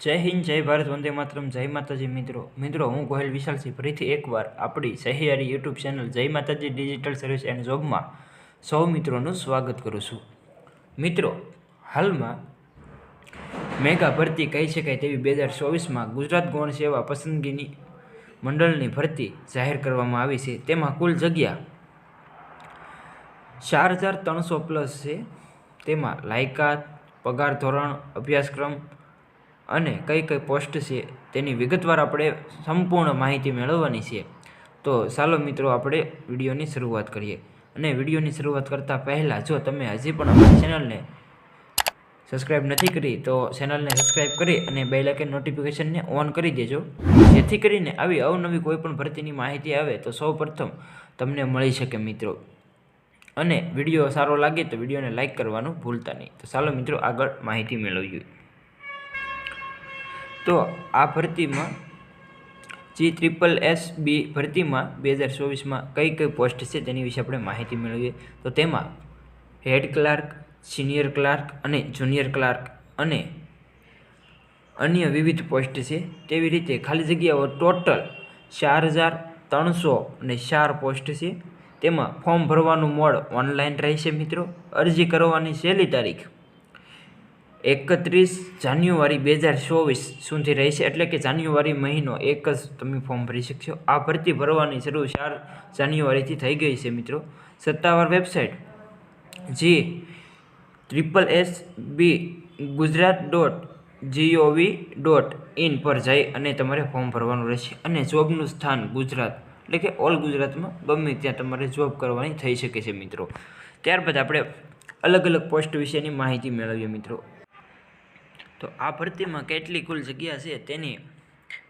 જય હિન્દ, જય ભારત, વંદે માતરમ, જય માતાજી મિત્રો. મિત્રો, હું ગોહિલ વિશાલસિંહ ફરીથી એકવાર આપણી સહિયારી યુટ્યુબ ચેનલ જય માતાજી ડિજિટલ સર્વિસ એન્ડ જોબમાં સૌ મિત્રોનું સ્વાગત કરું છું. મિત્રો, હાલમાં મેગા ભરતી કહી શકાય તેવી બે હજાર ચોવીસમાં ગુજરાત ગૌણ સેવા પસંદગીની મંડળની ભરતી જાહેર કરવામાં આવી છે. તેમાં કુલ જગ્યા ચાર હજાર ત્રણસો પ્લસ છે. તેમાં લાયકાત, પગાર ધોરણ, અભ્યાસક્રમ અને કઈ કઈ પોસ્ટ છે તેની વિગતવાર આપણે સંપૂર્ણ માહિતી મેળવવાની છે. તો ચાલો મિત્રો, આપણે વિડીયોની શરૂઆત કરીએ. અને વિડીયોની શરૂઆત કરતાં પહેલાં, જો તમે હજી પણ અમારી ચેનલને સબસ્ક્રાઇબ નથી કરી, તો ચેનલને સબસ્ક્રાઇબ કરી અને બે લાખે નોટિફિકેશનને ઓન કરી દેજો. જેથી કરીને આવી અવનવી કોઈપણ ભરતીની માહિતી આવે તો સૌપ્રથમ તમને મળી શકે મિત્રો. અને વીડિયો સારો લાગે તો વિડીયોને લાઇક કરવાનું ભૂલતા નહીં. તો ચાલો મિત્રો આગળ માહિતી મેળવીએ. તો આ ભરતીમાં જી ટ્રિપલ એસ બી ભરતીમાં બે હજાર ચોવીસમાં કઈ કઈ પોસ્ટ છે તેની વિશે આપણે માહિતી મેળવીએ. તો તેમાં હેડ ક્લાર્ક સિનિયર ક્લાર્ક અને જુનિયર ક્લાર્ક અને અન્ય વિવિધ પોસ્ટ છે. તેવી રીતે ખાલી જગ્યાઓ ટોટલ ચાર હજાર ત્રણસો અને ચાર પોસ્ટ છે. તેમાં ફોર્મ ભરવાનું મોડ ઓનલાઈન રહેશે મિત્રો. અરજી કરવાની છેલ્લી તારીખ એકત્રીસ જાન્યુઆરી બે હજાર ચોવીસ સુધી રહેશે. એટલે કે જાન્યુઆરી મહિનો એક જ તમે ફોર્મ ભરી શકશો. આ ભરતી ભરવાની શરૂ ચાર જાન્યુઆરીથી થઈ ગઈ છે મિત્રો. સત્તાવાર website G triple S B Gujarat dot G O V dot in પર જઈ અને તમારે ફોર્મ ભરવાનું રહેશે. અને જોબનું સ્થાન ગુજરાત. એટલે કે ઓલ ગુજરાતમાં ગમે ત્યાં તમારે જોબ કરવાની થઈ શકે છે મિત્રો. ત્યારબાદ આપણે અલગ અલગ પોસ્ટ વિશેની માહિતી મેળવીએ મિત્રો. તો આ ભરતીમાં કેટલી કુલ જગ્યા છે તેની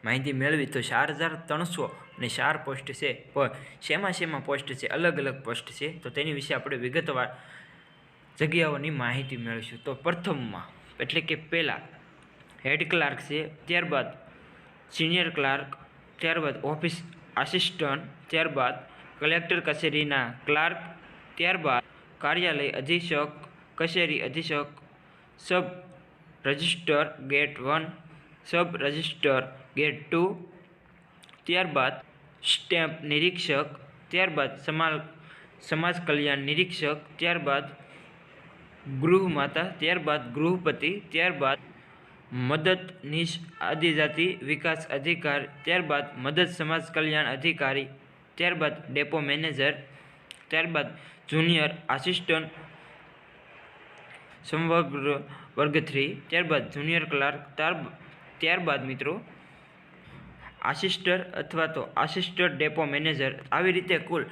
માહિતી મેળવી તો ચાર હજાર ત્રણસો અને ચાર પોસ્ટ છે. પણ શેમાં શેમાં પોસ્ટ છે? અલગ અલગ પોસ્ટ છે. તો તેની વિશે આપણે વિગતવાર જગ્યાઓની માહિતી મેળવીશું. તો પ્રથમમાં, એટલે કે પહેલાં, હેડ ક્લાર્ક છે, ત્યારબાદ સિનિયર ક્લાર્ક, ત્યારબાદ ઓફિસ આસિસ્ટન્ટ, ત્યારબાદ કલેક્ટર કચેરીના ક્લાર્ક, ત્યારબાદ કાર્યાલય અધિક્ષક, કચેરી અધિક્ષક, sub registrar grade one, sub registrar grade two, ત્યારબાદ સ્ટેમ્પ નિરીક્ષક, ત્યારબાદ સમાલ, સમાજ કલ્યાણ નિરીક્ષક, ત્યારબાદ ગૃહમાતા ત્યારબાદ ગૃહપતિ, ત્યારબાદ મદદનીશ આદિજાતિ વિકાસ અધિકાર, ત્યારબાદ મદદ સમાજ કલ્યાણ અધિકારી, ત્યારબાદ ડેપો મેનેજર, ત્યારબાદ જુનિયર આસિસ્ટન્ટ સમગ્ર વર્ગ થ્રી, ત્યારબાદ જુનિયર ક્લાર્ક ત્યાર ત્યારબાદ મિત્રો, આસિસ્ટર અથવા તો આસિસ્ટર ડેપો મેનેજર. આવી રીતે કુલ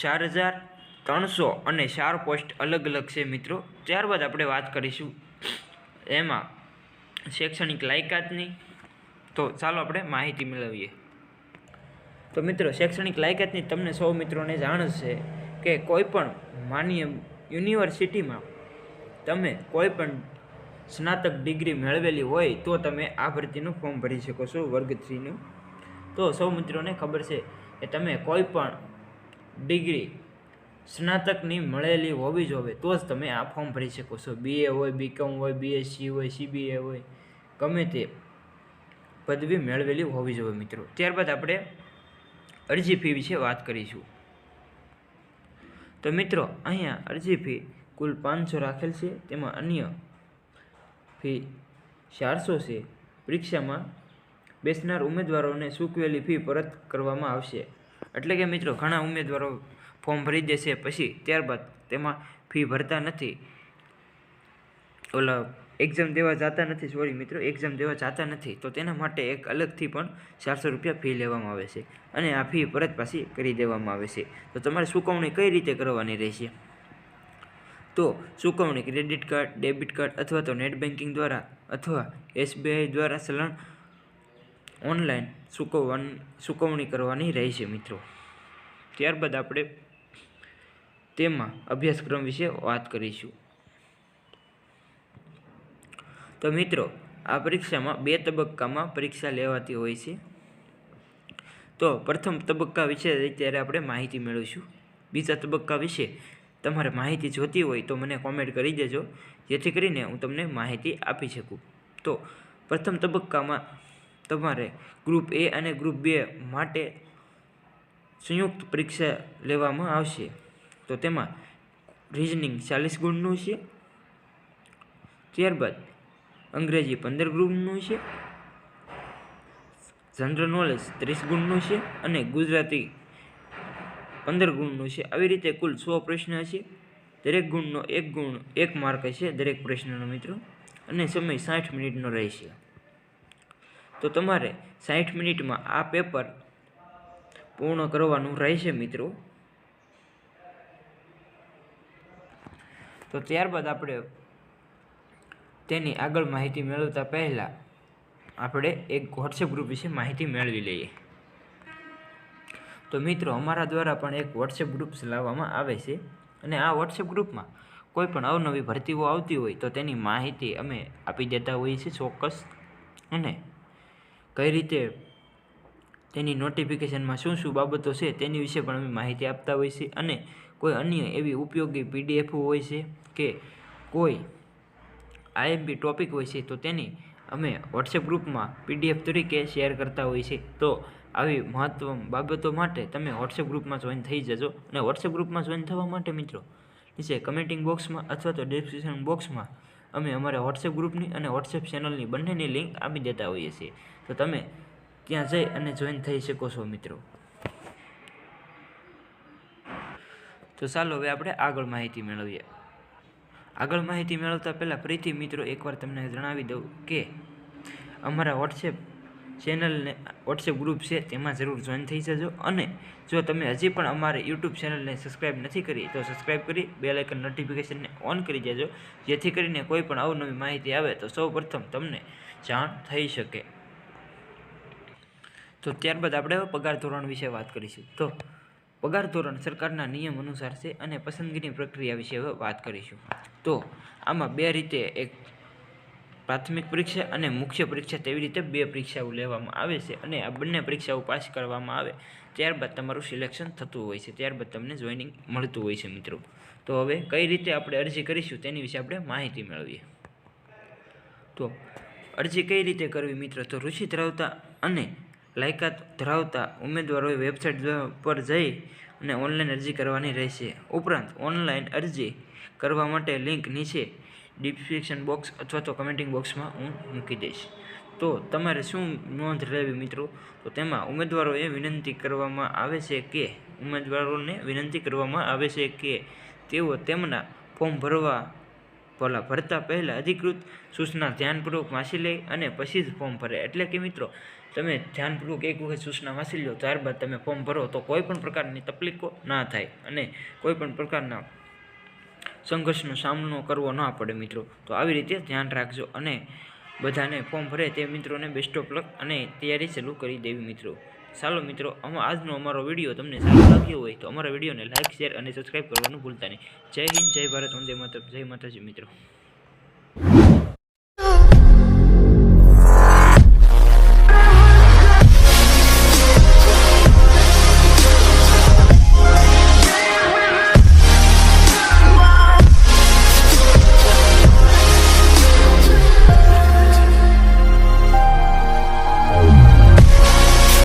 ચાર હજાર ત્રણસો અને ચાર પોસ્ટ અલગ અલગ છે મિત્રો. ત્યારબાદ આપણે વાત કરીશું એમાં શૈક્ષણિક લાયકાતની. તો ચાલો આપણે માહિતી મેળવીએ. તો મિત્રો, શૈક્ષણિક લાયકાતની તમને સૌ મિત્રોને જાણ છે કે કોઈપણ માન્ય યુનિવર્સિટીમાં તમે કોઈ પણ સ્નાતક ડિગ્રી મેળવેલી હોય તો તમે આ ભરતીનું ફોર્મ ભરી શકો છો વર્ગ થ્રીનું. તો સૌ મિત્રોને ખબર છે કે તમે કોઈ પણ ડિગ્રી સ્નાતકની મળેલી હોવી જોઈએ તો જ તમે આ ફોર્મ ભરી શકો છો. બીએ હોય બીકોમ હોય બીએસસી હોય સીબીએ હોય, ગમે તે પદવી મેળવેલી હોવી જોઈએ મિત્રો. ત્યારબાદ આપણે અરજી ફી વિશે વાત કરીશું. તો મિત્રો, અહીંયા અરજી ફી કુલ પાંચસો રાખેલ છે. તેમાં અન્ય ફી ચારસો છે. પરીક્ષામાં બેસનાર ઉમેદવારોને સૂકવેલી ફી પરત કરવામાં આવશે. એટલે કે મિત્રો, ઘણા ઉમેદવારો ફોર્મ ભરી દેશે પછી ત્યારબાદ તેમાં ફી ભરતા નથી. ઓલા એક્ઝામ દેવા જતા નથી સોરી મિત્રો એક્ઝામ દેવા જતા નથી. તો તેના માટે એક અલગથી પણ ચારસો રૂપિયા ફી લેવામાં આવે છે. અને આ ફી પરત પાછી કરી દેવામાં આવે છે. તો તમારે ચૂકવણી કઈ રીતે કરવાની રહેશે? તો ચૂકવણી ક્રેડિટ કાર્ડ, ડેબિટ કાર્ડ અથવા તો નેટ બેન્કિંગ દ્વારા અથવા એસબીઆઈ દ્વારા ચલણ ઓનલાઈન ચૂકવવાની ચૂકવણી કરવાની રહેશે મિત્રો. ત્યારબાદ આપણે તેમાં અભ્યાસક્રમ વિશે વાત કરીશું. તો મિત્રો, આ પરીક્ષામાં બે તબક્કામાં પરીક્ષા લેવાતી હોય છે. તો પ્રથમ તબક્કા વિશે અત્યારે આપણે માહિતી મેળવીશું. બીજા તબક્કા વિશે તમારે માહિતી જોતી હોય તો મને કોમેન્ટ કરી દેજો. જેથી કરીને હું તમને માહિતી આપી શકું. તો પ્રથમ તબક્કામાં તમારે ગ્રુપ એ અને ગ્રુપ બે માટે સંયુક્ત પરીક્ષા લેવામાં આવશે. તો તેમાં રિઝનિંગ ચાલીસ ગુણનું છે ત્યારબાદ અંગ્રેજી પંદર ગુણનું છે જનરલ નોલેજ ત્રીસ ગુણનું છે અને ગુજરાતી પંદર ગુણનું છે. આવી રીતે કુલ સો પ્રશ્ન છે. દરેક ગુણનો એક ગુણ એક માર્ક હશે દરેક પ્રશ્નનો મિત્રો. અને સમય સાઠ મિનિટનો રહેશે. તો તમારે સાઠ મિનિટમાં આ પેપર પૂર્ણ કરવાનું રહેશે મિત્રો. તો ત્યારબાદ આપણે તેની આગળ માહિતી મેળવતા પહેલાં આપણે એક વોટ્સએપ ગ્રુપ વિશે માહિતી મેળવી લઈએ. તો મિત્રો, અમારા દ્વારા પણ એક વોટ્સએપ ગ્રુપ ચલાવવામાં આવે છે અને આ વોટ્સએપ ગ્રુપમાં કોઈ પણ અવનવી ભરતીઓ આવતી હોય તો તેની માહિતી અમે આપી દેતા હોઈએ છીએ ચોક્કસ. અને કઈ રીતે તેની નોટિફિકેશનમાં શું શું બાબતો છે તેની વિશે પણ અમે માહિતી આપતા હોઈએ છીએ અને કોઈ અન્ય એવી ઉપયોગી પીડીએફ હોય છે કે કોઈ આઈએમપી ટોપિક હોય છે તો તેની અમે વોટ્સએપ ગ્રુપમાં પીડીએફ તરીકે શેર કરતા હોઈએ છીએ. તો આવી મહત્વ બાબતો માટે તમે વોટ્સએપ ગ્રુપમાં જોઈન થઈ જજો અને વોટ્સએપ ગ્રુપમાં જોઈન થવા માટે મિત્રો નીચે કમેન્ટિંગ બોક્સમાં અથવા તો ડિસ્ક્રિપ્શન બોક્સમાં અમે અમારા વોટ્સએપ ગ્રુપની અને વોટ્સએપ ચેનલની બંનેની લિંક આપી દેતા હોઈએ છીએ. તો તમે ત્યાં જઈ અને જોઈન થઈ શકો છો મિત્રો? તો ચાલો હવે આપણે આગળ માહિતી મેળવીએ. આગળ માહિતી મેળવતા પહેલાં ફરીથી મિત્રો એકવાર તમને જણાવી દઉં કે અમારા વોટ્સએપ ચેનલને વોટ્સએપ ગ્રુપ છે, તેમાં જરૂર જોઈન થઈ જજો. અને જો તમે હજી પણ અમારે યુટ્યુબ ચેનલને સબસ્ક્રાઈબ નથી કરી, તો સબસ્ક્રાઈબ કરી બે લાઇકન નોટિફિકેશનને ઓન કરી દેજો. જેથી કરીને કોઈ પણ અવનવી માહિતી આવે, તો સૌપ્રથમ તમને જાણ થઈ શકે. તો ત્યારબાદ આપણે પગાર ધોરણ વિશે વાત કરીશું. તો પગાર ધોરણ સરકારના નિયમ અનુસાર છે અને પસંદગીની પ્રક્રિયા વિશે વાત કરીશું. તો આમાં બે રીતે એક પ્રાથમિક પરીક્ષા અને મુખ્ય પરીક્ષા તેવી રીતે બે પરીક્ષાઓ લેવામાં આવે છે અને આ બંને પરીક્ષાઓ પાસ કરવામાં આવે ત્યારબાદ તમારું સિલેક્શન થતું હોય છે. ત્યારબાદ તમને જોઈનિંગ મળતું હોય છે મિત્રો. તો હવે કઈ રીતે આપણે અરજી કરીશું તેની વિશે આપણે માહિતી મેળવીએ. તો અરજી કઈ રીતે કરવી મિત્રો? તો રુચિ ધરાવતા અને લાયકાત ધરાવતા ઉમેદવારોએ વેબસાઇટ પર જઈ અને ઓનલાઈન અરજી કરવાની રહેશે. ઉપરાંત ઓનલાઈન અરજી કરવા માટે લિંક નીચે ડિસ્ક્રિપ્શન બોક્સ અથવા તો કમેન્ટિંગ બોક્સમાં હું મૂકી દઈશ. તો તમારે શું નોંધ લેવી મિત્રો? તો તેમાં ઉમેદવારોએ વિનંતી કરવામાં આવે છે કે, ઉમેદવારોને વિનંતી કરવામાં આવે છે કે, તેઓ તેમના ફોર્મ ભરવા ભલા ભરતા પહેલાં અધિકૃત સૂચના ધ્યાનપૂર્વક વાંચી લે અને પછી જ ફોર્મ ભરે. એટલે કે મિત્રો, તમે ધ્યાનપૂર્વક એક વખત સૂચના વાંચી લો, ત્યારબાદ તમે ફોર્મ ભરો તો કોઈ પણ પ્રકારની તકલીફો ના થાય અને કોઈ પણ પ્રકારના સંઘર્ષનો સામનો કરવો ન પડે મિત્રો. તો આવી રીતે ધ્યાન રાખજો અને બધાને ફોર્મ ભરે તે મિત્રોને બેસ્ટ ઓફ લક અને તૈયારી ચાલુ કરી દેવી મિત્રો. ચાલો મિત્રો આજનો અમારો વીડિયો તમને સારો લાગ્યો હોય તો અમારા વિડીયોને લાઇક શેર અને સબસ્ક્રાઈબ કરવાનું ભૂલતા નહીં. જય હિન્દ, જય ભારત, વંદે માતા જય માતાજી મિત્રો.